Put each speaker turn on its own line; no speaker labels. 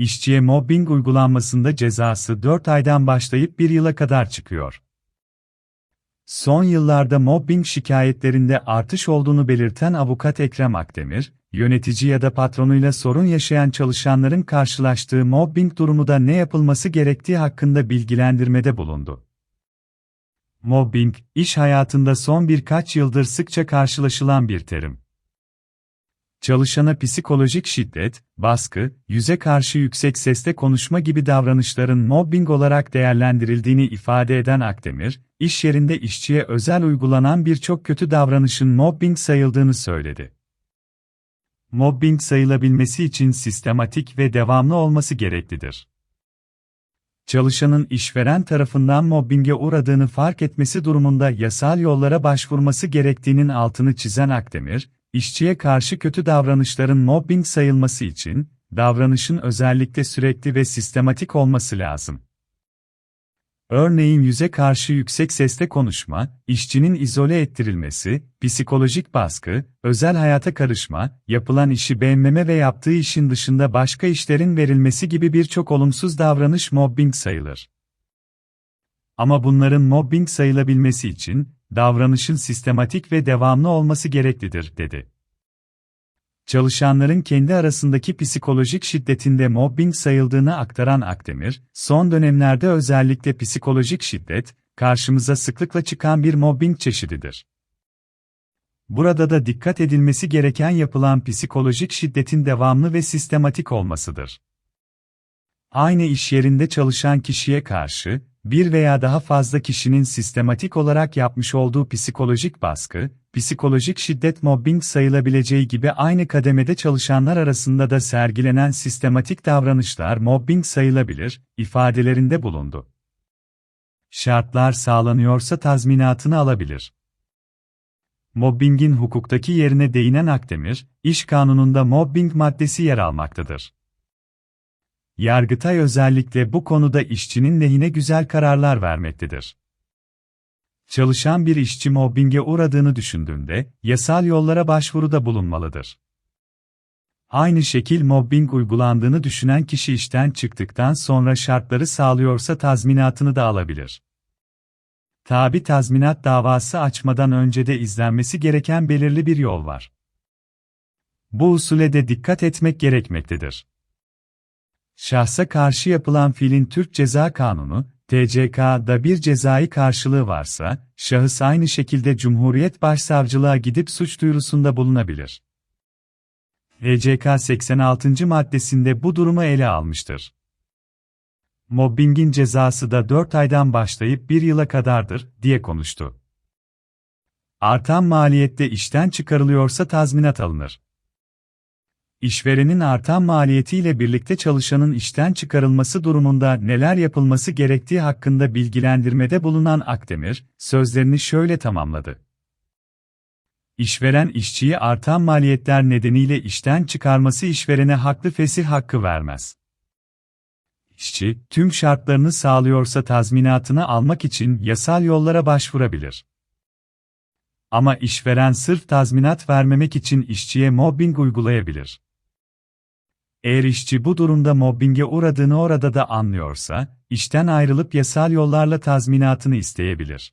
işçiye mobbing uygulanmasında cezası 4 aydan başlayıp 1 yıla kadar çıkıyor. Son yıllarda mobbing şikayetlerinde artış olduğunu belirten avukat Ekrem Akdemir, yönetici ya da patronuyla sorun yaşayan çalışanların karşılaştığı mobbing durumunda ne yapılması gerektiği hakkında bilgilendirmede bulundu. Mobbing, iş hayatında son birkaç yıldır sıkça karşılaşılan bir terim. Çalışana psikolojik şiddet, baskı, yüze karşı yüksek sesle konuşma gibi davranışların mobbing olarak değerlendirildiğini ifade eden Akdemir, iş yerinde işçiye özel uygulanan birçok kötü davranışın mobbing sayıldığını söyledi. Mobbing sayılabilmesi için sistematik ve devamlı olması gereklidir. Çalışanın işveren tarafından mobbinge uğradığını fark etmesi durumunda yasal yollara başvurması gerektiğinin altını çizen Akdemir, işçiye karşı kötü davranışların mobbing sayılması için, davranışın özellikle sürekli ve sistematik olması lazım. Örneğin yüze karşı yüksek sesle konuşma, işçinin izole ettirilmesi, psikolojik baskı, özel hayata karışma, yapılan işi beğenmeme ve yaptığı işin dışında başka işlerin verilmesi gibi birçok olumsuz davranış mobbing sayılır. Ama bunların mobbing sayılabilmesi için, davranışın sistematik ve devamlı olması gereklidir, dedi. Çalışanların kendi arasındaki psikolojik şiddetinde mobbing sayıldığını aktaran Akdemir, son dönemlerde özellikle psikolojik şiddet, karşımıza sıklıkla çıkan bir mobbing çeşididir. Burada da dikkat edilmesi gereken yapılan psikolojik şiddetin devamlı ve sistematik olmasıdır. Aynı iş yerinde çalışan kişiye karşı, bir veya daha fazla kişinin sistematik olarak yapmış olduğu psikolojik baskı, psikolojik şiddet mobbing sayılabileceği gibi aynı kademede çalışanlar arasında da sergilenen sistematik davranışlar mobbing sayılabilir, ifadelerinde bulundu. Şartlar sağlanıyorsa tazminatını alabilir. Mobbingin hukuktaki yerine değinen Akdemir, iş kanununda mobbing maddesi yer almaktadır. Yargıtay özellikle bu konuda işçinin lehine güzel kararlar vermektedir. Çalışan bir işçi mobbinge uğradığını düşündüğünde, yasal yollara başvuruda bulunmalıdır. Aynı şekil mobbing uygulandığını düşünen kişi işten çıktıktan sonra şartları sağlıyorsa tazminatını da alabilir. Tabi tazminat davası açmadan önce de izlenmesi gereken belirli bir yol var. Bu usule de dikkat etmek gerekmektedir. Şahsa karşı yapılan fiilin Türk Ceza Kanunu, TCK'da bir cezai karşılığı varsa, şahıs aynı şekilde Cumhuriyet Başsavcılığa gidip suç duyurusunda bulunabilir. TCK 86. maddesinde bu durumu ele almıştır. Mobbingin cezası da 4 aydan başlayıp 1 yıla kadardır, diye konuştu. Artan maliyette işten çıkarılıyorsa tazminat alınır. İşverenin artan maliyetiyle birlikte çalışanın işten çıkarılması durumunda neler yapılması gerektiği hakkında bilgilendirmede bulunan Akdemir, sözlerini şöyle tamamladı. İşveren işçiyi artan maliyetler nedeniyle işten çıkarması işverene haklı fesih hakkı vermez. İşçi, tüm şartlarını sağlıyorsa tazminatını almak için yasal yollara başvurabilir. Ama işveren sırf tazminat vermemek için işçiye mobbing uygulayabilir. Eğer işçi bu durumda mobbinge uğradığını orada da anlıyorsa, işten ayrılıp yasal yollarla tazminatını isteyebilir.